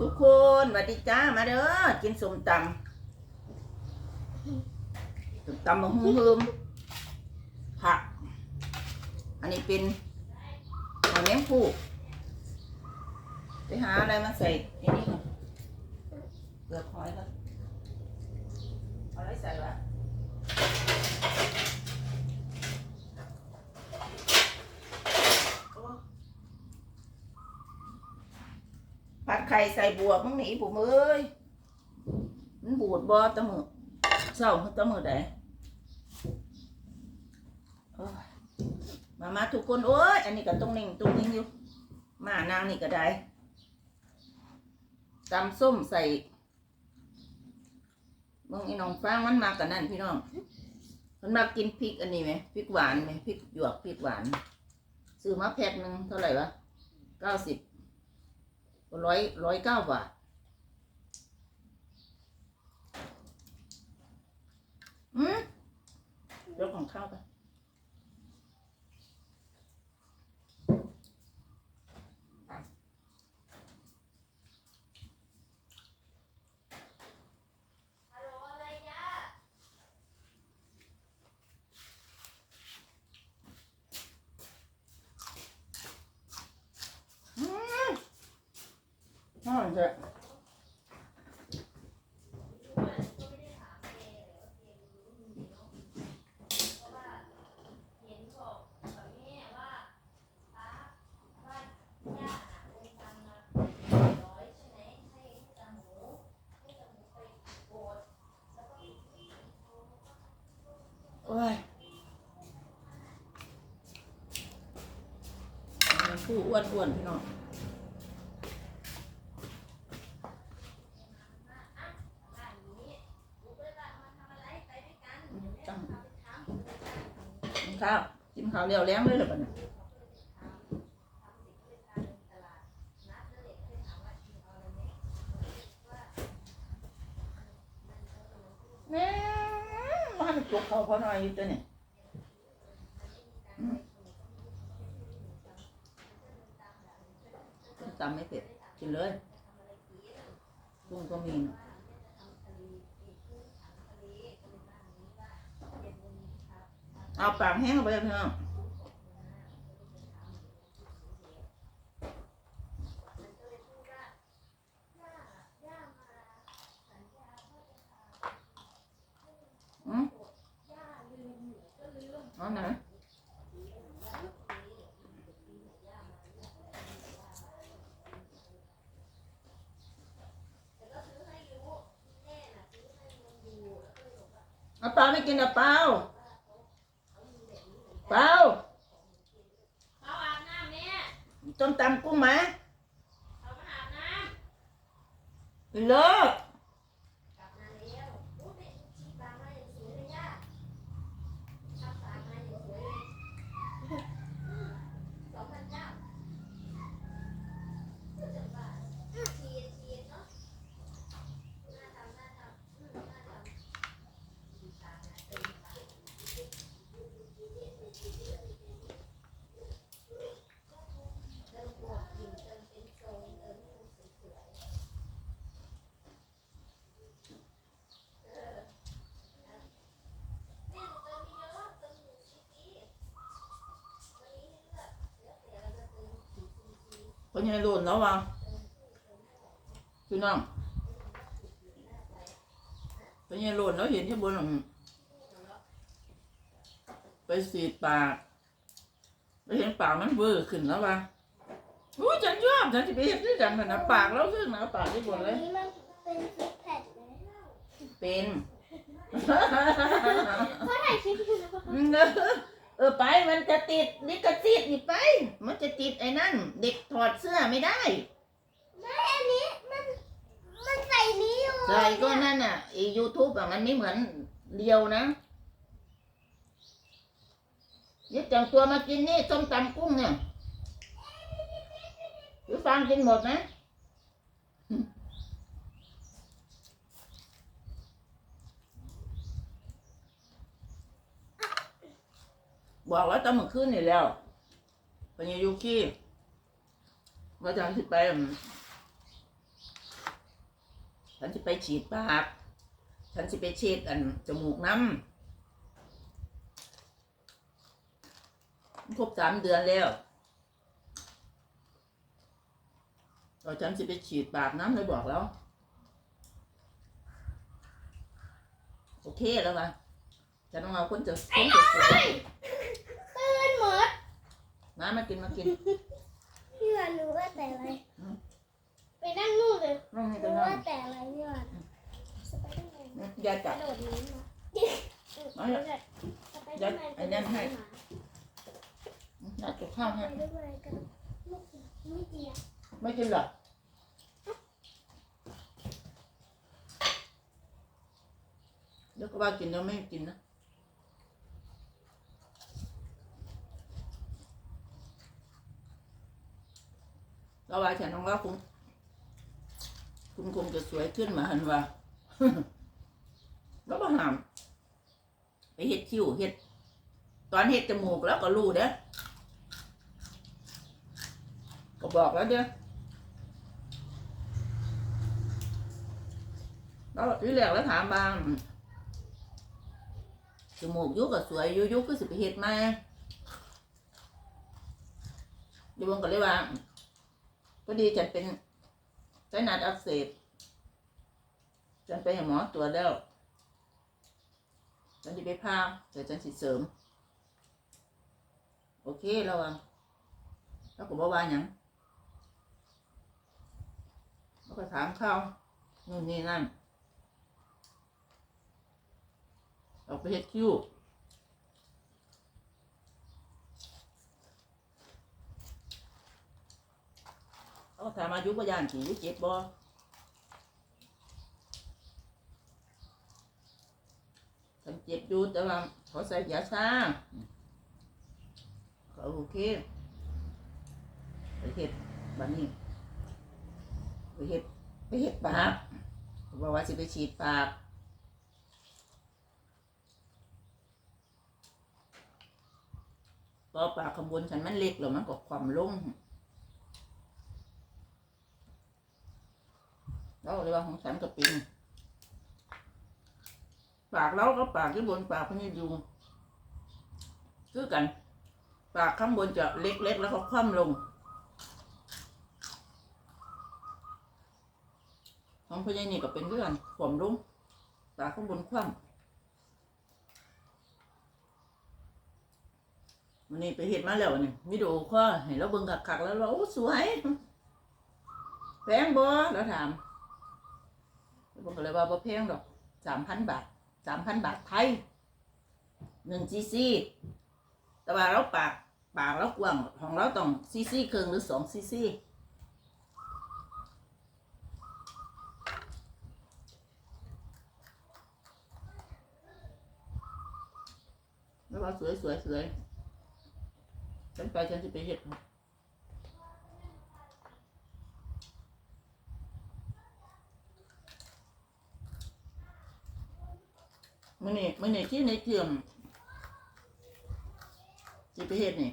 ทุกคนสวัสดีจ้ามาเด้อกินสมตำสมตำมะฮุ่มฮึมผัก อันนี้เป็นหอยแมงผู้ไปหาอะไรมาใส่ในนี้ก่อนเปลือกหอยก่อนเอาไรใส่วะโอ้ผัด ไข่ใส่บวกมึงหนีผมเอ้ยมันบูดบ่ตะมือเศร้าตะมือใดโอ้ยมามาทุกคนโอ้ยอันนี้ก็ต้องนิ่งต้องนิ่งอยู่มานางนี่ก็ได้ตำส้มใส่มึงไอ้น้องฟางมันมากันนั่นพี่น้อง มันมากินพริกอันนี้ไหมพริกหวานไหมพริกหยวกพริกหวาน ซื้อมาแพ็คหนึ่งเท่าไหร่วะเก้าสิบ ร้อยร้อยเก้าบาทอืมยกของข้าวไป อืมอร่อยจัง โอ้ยมันผู้ อ้วนๆพี่น้องจังกินข้าวกินข้าวเรียวแรงเลยหรือเปะเนี่ยแม่มาให้จุกเขาพอหน่อยอยู่ตัวเนี่ย ส้มตำไม่เผ็ดกิน เลยกุ้งก็มีเอาปากแห้งไปเลยพี่น้องอืมเอไหน เอาเปล่าไม่กินเอาเปล่าเปล่า เขาอาบน้ำแม่ ต้มตำกุ้งไหม เขามาอาบน้ เลิกำกลับมาแล้วอู้เด็กชีบามาอย่างสวยเลยย่าทำสามมาอย่างสวยเลยสองพันเก้าก็จะบ้าเชียร์เชียร์เนาะน่าทำน่าทำอืมน่าทำดีตามนะเต็มปากเติมบวกอยู่เติมเป็นทรงเติมให้มันสวยๆ คนยังโดนแล้ววะพี่น้องคนยังโดนแล้วเห็นที่บนหลังไปสีดปากไปเห็นปากมันเบอร์ขึ้นแล้ววะอู้ฉันชอบฉันจะไปเห็นด้วยกันขนาดปากแล้วขึ้นนะปากที่บนเลยนี่มันเป็นซิกแพคไหมเป็น เพราะถ่ายคลิปอยู่นะเอ อไปมันจะติดลิขสิทธิ์นี่ไป มันจะติดไอ้นั่น เด็กถอดเสื้อไม่ได้ ไม่อันนี้มันมันใส่นี้อยู่ใช่ก็นั่นอะไอยูทูบอะมันไม่เหมือนเดียวนะยึดจังตัวมากินนี่ส้มตำกุ้งเนี่ยหรือฟังกินหมดนะ บอกว่าตอนเมื่อคืนนี่แล้วเป็นยูคีว่าจะสิไปฉันจะไปฉีดปากฉันจะไปเช็ดอันจมูกน้ำครบสามเดือนแล้วเราฉันจะไปฉีดปากน้ำเลยบอกแล้ว โอเคแล้วป่ะฉันต้องเอาคนจะคนจะสวยตื่นหมด มามากินมากินพี่วันรู้ว่าแต่อะไรอืมไปนั่งนู่นเลยน้องนี่ก็รู้น้องว่าแต่อะไรพี่วันสไปเดอร์แมนยายกจัระบ โดดหนี้มาเอาละ สไปเดอร์แมนไอ้นั่นให้ยายจับข้าวไปให้ด้วยกันไม่กินไม่กินอะไม่กินหรอกเดี๋ยวก็ว่ากินแล้วไม่กินนะ เราว่าฉันต้องว่าคุณคุณคงจะสวยขึ้นมาหันว่าแล้วก็หาม ไปเฮ็ดคิ้วเฮ็ด ตอนเฮ็ดจมูกแล้วก็รู้เด้อก็บอกแล้วเด้อแล้วทีแรกแล้วถามบางจมูกยุกก็สวยยุยุก็สิไปเฮ็ดมาเดี๋ยวบงก็เลยว่า พอดีฉันเป็นไส้นัดอักเสบฉันไปหาหมอตรวจแล้วฉันจะไปพาแต่ฉันสิเสริม โอเคแล้วอะแล้วก็บอกว่าหยังแล้วก็ถามเขานู่นนี่นั่นออกไปเฮ็ดคิ้วเขาก็ถาม อายุประยานกี่อายุเจ็บบ่ฉันเจ็บอยู่แต่ว่าเขาใส่ยาชาก็โอเคไปเห็ดบันนี้ไปเห็ดไปเห็ดปากบอกว่าสิไปฉีดปากก็ปากขบวนฉันมันเล็กแล้วมันก็ความลง แล้วเลยว่าของฉันก็เป็นปากเราก็ปากที่บนปากพนี่อยู่คือกัน ปากข้างบนจะเล็กๆ แล้วก็คว่ำลง ของพญานี่ก็เป็นเรื่องขวมลงปากข้างบนคว่ำวันนี้ไปเห็นมาแล้วนี่วิดีโอข้อเห็นเราเบิ่งคักๆแล้วเราโอ้สวยแพงบ่แล้วถาม ผมก็เลยว่าบ่แพงดอกสามพันบาทสามพันบาทไทยหนึ่งซีซีแต่ว่าเราปากปากเรากว้างของเราต้องซีซีครึ่งหรือสองซีซีแล้วว่าสวยสวยสวยฉันไปฉันจะไปเห็ด มื่อนี่มื่อนี่ที่ในเทียมสิไปเฮ็ดนี่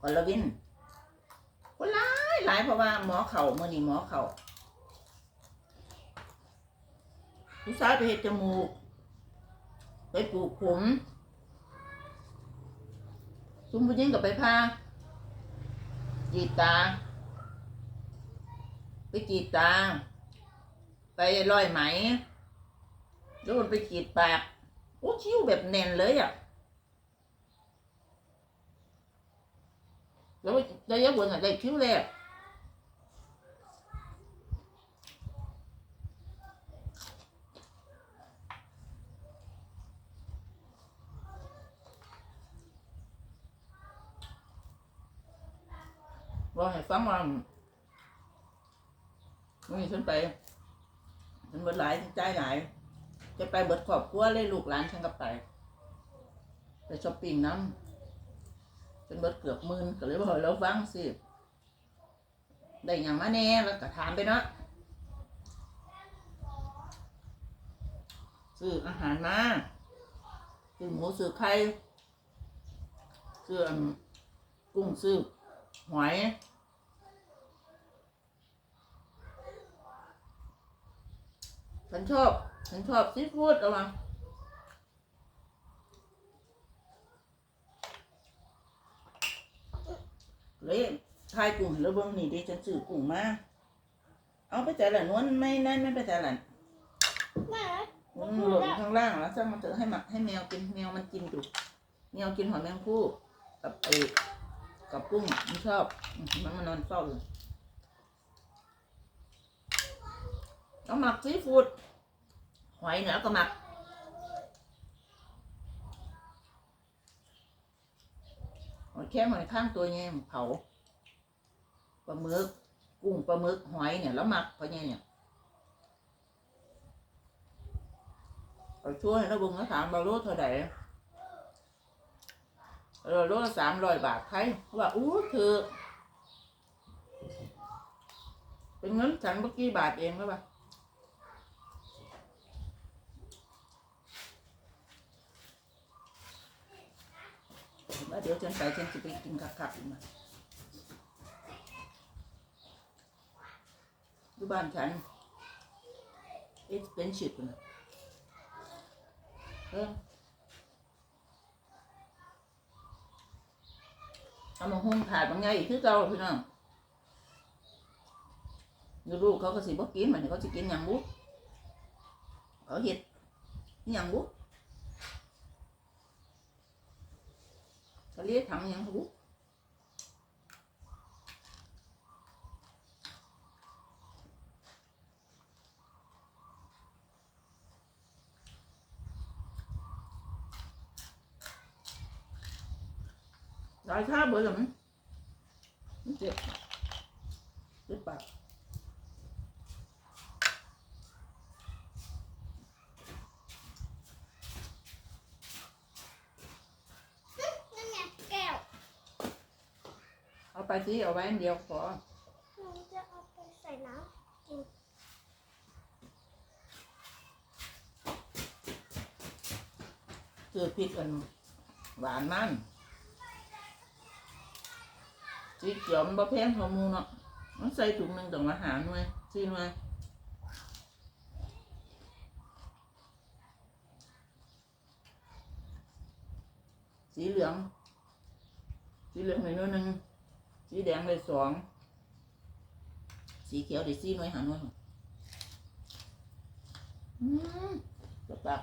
กอลลาวินคนหลายหลายเพราะว่าหมอเข่ามื่อนี้หมอเข่าผู้ชายไปเฮ็ดจมูก ไปปลูกผมซุมผู้หญิงก็ไปพากีตา ไปกีตา ไปร้อยไหม แล้วมันไปกรีดปาก โอ้คิ้วแบบแน่นเลยอะ แล้วได้ยะบนอะได้คิ้วแรกว่าให้ฟังว่ามื่อนี้ฉันไปฉันเบิดหลายใจหลาย จะไปเบิดครอบครัวเลยลูกหลานฉันก็ไป ไปช้อปปิ้งน้ำเป็นเบิดเกือบหมื่นก็เลยบอกให้เราฟังสิได้หยังมาแน่แล้วก็ถามไปเนาะซื้ออาหารมาซื้อหมูซื้อไข่ซื้อกุ้งซื้อหอยฉันชอบ ฉันชอบซีฟู้ดเอามาเลยทายกุ้งแล้วเบิ่งนี่ดิฉันซื้อกุ้งมา เอาไปแต่ละนวลไม่นั่นไม่ไปแต่ละแม่มันหล่นข้างล่างแล้วจ้างมันเถอะให้หมักให้แมวกินแมวมันกินอยู่แมวกินหอยแมงผู้กับไอ้กับกุ้งมันชอบอืมมันมานอนเฝ้าอยู่เอาหมักซีฟู้ด หอยเนี่ยแล้วก็หมักหอยแค่หอยข้างตัวเนี้ยเผาปลาหมึกกุ้งปลาหมึกหอยเนี่ยแล้วหมักเพราะเนี่ยเนี่ย เอาช่วยแล้วบุงก็ถามเราโลเท่าไหร่เราโลสามร้อยบาทไทยเขาว่าอู้เธอเป็นเงินฉันเมื่อกี้บาทเองแล้วป่ะ ว่าเดี๋ยวฉันไปฉันจะไปกินคักๆอีกมาดูบ้านฉัน it's been cheap นะเออเอามาหุ้มถาดบางไงอีกคือเก่าพี่น้องลูกเขาก็สิบ่กินมันเขาสิกินหยังบุเขาเห็ดอิหยังบุ๊ เขาเรียกทำยังบุลายข้าเบอมั้งมันเจ็บเจ็บปาก นั่นไงแก้ว เอาไปที่เอาไว้อันเดียวพอหนูจะเอาไปใส่น้ำกินคือพริกอันหวานมันสีเขียวมันบ่แพงเท่าหมูเนาะมันใส่ถุงหนึ่งต้องมาหาหน่วยสี่หน่วยสีเหลืองสีเหลืองหน่อยหนึ่ง สีแดงเลยสอง สีเขียวได้สี่หน่วยหาหน่วยอืมจับปาก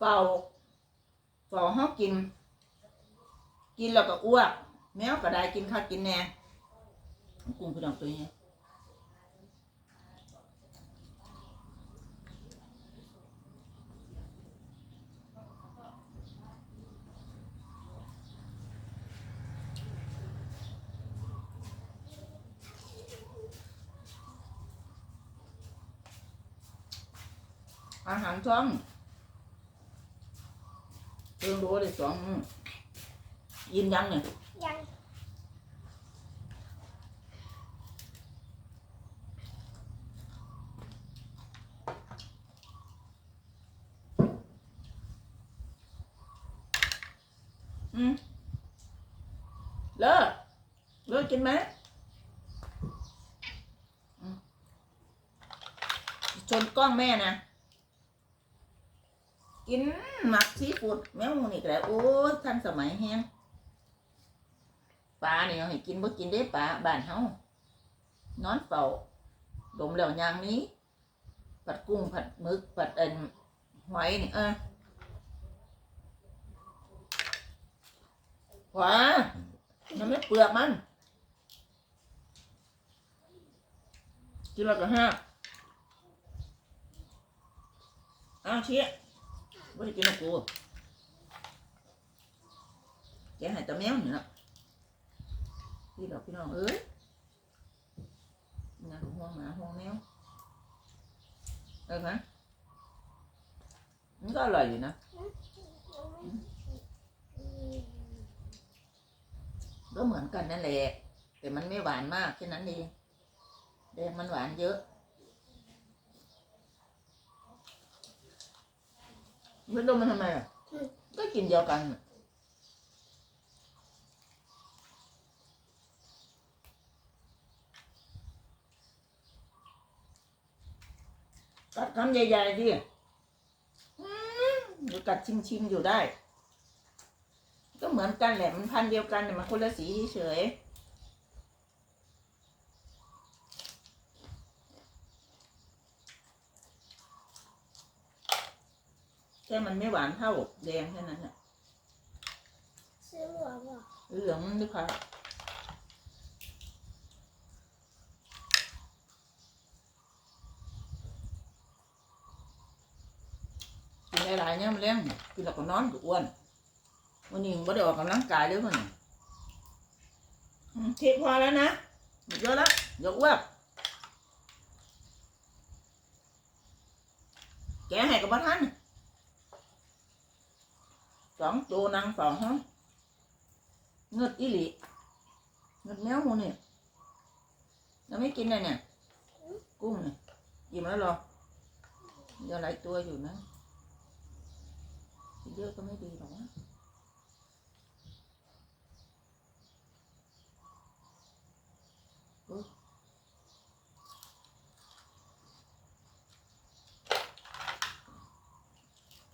เป่าเป่าห้ากิน กินแล้วก็อ้วก แมวก็ได้กินข้าวกินแน่กุ้งพี่น้องตัวนี้อาหารช่อง เพิ่งรู้ได้สองมื้อยินยังเนี่ยำยังอืมเลิกเลิกกินไหมอืมชนกล้องแม่นะ กินหมักซีฟูดแมวมันอีกแล้โอ้ยทันสมัยแฮงปลาเนี่ยให้กินบ่กินได้ปลาบ้านเฮานอนเฝ้าดมแล้วอย่างนี้ ผัดกุ้งผัดหมึกผัดเอ็นหอยนี่เออขวามันไม่เปลือกมันกินแล้วก็ห้าเอาเชี่ย ไม่ได้กินกับกูแกใหายตะแมวนี่ละพี่ดอกพี่น้องเอ้ยงานของห้องหมาห้องแมวเออฮะมันก็อร่อยอยู่นะก็เหมือนกันนั่นแหละแต่มันไม่หวานมากแค่นั้นเองแดงมันหวานเยอะ ไม่รู้มันทำไมอะ ก็กินเดียวกันน่ะกัดคำใหญ่ๆดิอืมเดี๋ยวกัดชิมๆอยู่ได้ ก็เหมือนกันแหละ มันพันธุ์เดียวกันแต่มันคนละสีเฉยแค่มันไม่หวานเท่าแดงแค่นั้นน่ะซื้อหัวบ่เหลืองมันด้วยค่ะกินหลายๆเนี่ยมันเลี้ยงกินแล้วก็นอนก็อ้วนวันนี้ไม่ได้ออกกำลังกายเลยมันเทพอแล้วนะหมดเยอะแล้วยกเว็บแกให้กับบ้าน สองตัวนางสองห้องเงืดอีหลีเงืดแมวหมูนี่เราไม่กินเลยเนี่ย กุ้งเนี่ยอิ่มแล้วเหรอเดี๋ยวหลายตัวอยู่นะเยอะก็ไม่ดีหรอกวะอุ๊ย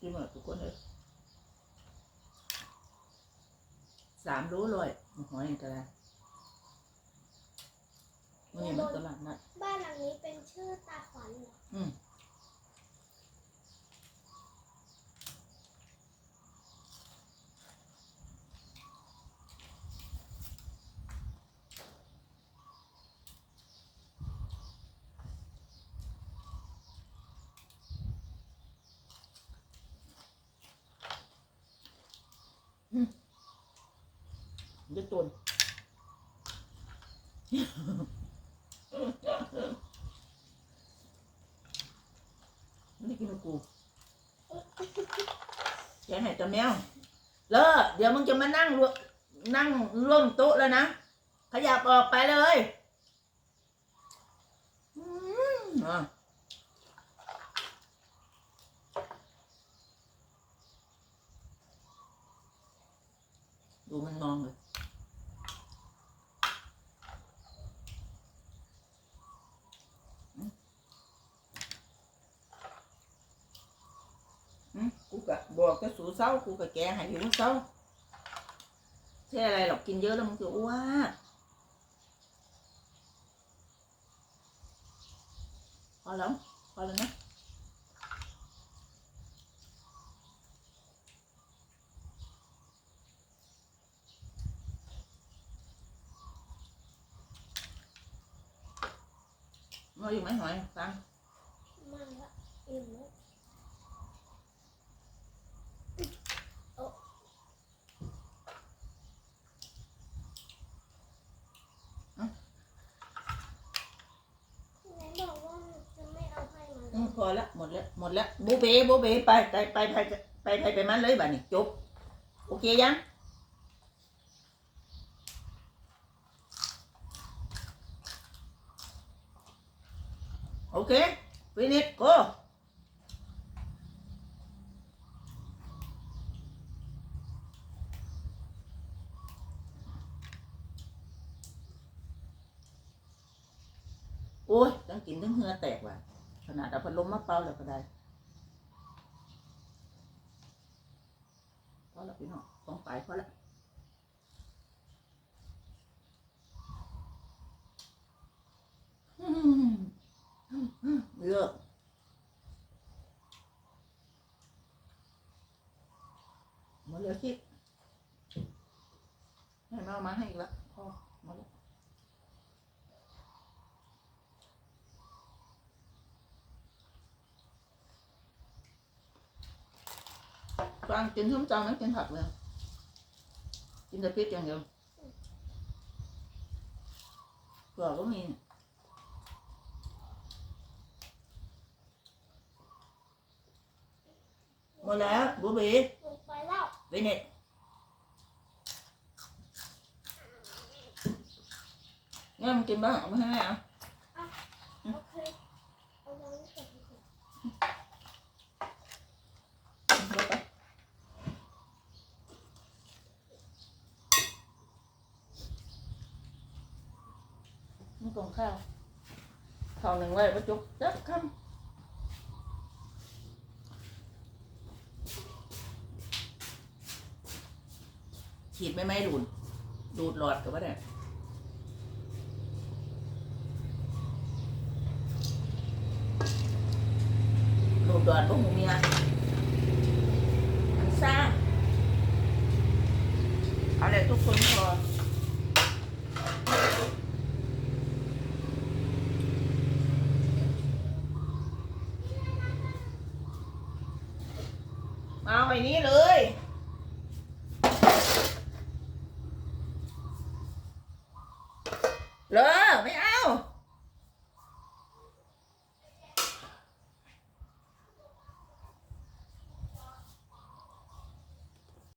กินหมดทุกคนเลย สามรู้เลยหอยก็ได้วันนี้มันตลาดนัดบ้านหลังนี้เป็นชื่อตาขวัญเหรออืม เดี๋ยวนไม่กินกูแกไหนตะแมวเลอะเดี๋ยวมึงจะมานั่งรวนั่งร่วมโต๊ะแล้วนะขยับออกไปเลย อืมอะดูมันมองเลย อืมกูกะ บอกก็สูเศร้ากูกะแกให้อยู่เศร้าใช่อะไรหรอกกินเยอะแล้วมึงจะอ้วนพอแล้วพอแล้วนะมาอยู่ไหมหอยฟัง มันละอิ่มแล้ว ไหนบอกว่าจะไม่เอาให้มา อืมพอละหมดแล้วหมดแล้วโบเบโบเบไปไปไปไปไปไปไปมันเลยบ้านี่จบโอเคยัง โอเค finish go โอ้ยตั้งกินทั้งเหงือแตกว่ะ ขนาดเอาพัดลมมาเป่า แล้วก็ได้พอแล้วพี่น้องต้องไปพอแล้วอืมเยอะหมดแล้วคิดให้มามาให้อีกและพ่อมาลูก ฟังกินส้มตำไม่กินผักเลยกินแต่พริกอย่างเดียวเผื่อก็มีหมดแล้วบูบีลงไปแล้วเวเน็ตงั้นมันกินบ้างเอาไม่ให้แม่เอา โอเคเอาไว้ก่อน เอาไปนี่กล่อง ข้าวข้าวหนึ่งไว้ประจุกจับคำฉีดไม่ไหมดูด ดูดหลอดกับว่าเนี่ยดูดหลอดพวกหมูเมียมันซ่าเอาเลยทุกคน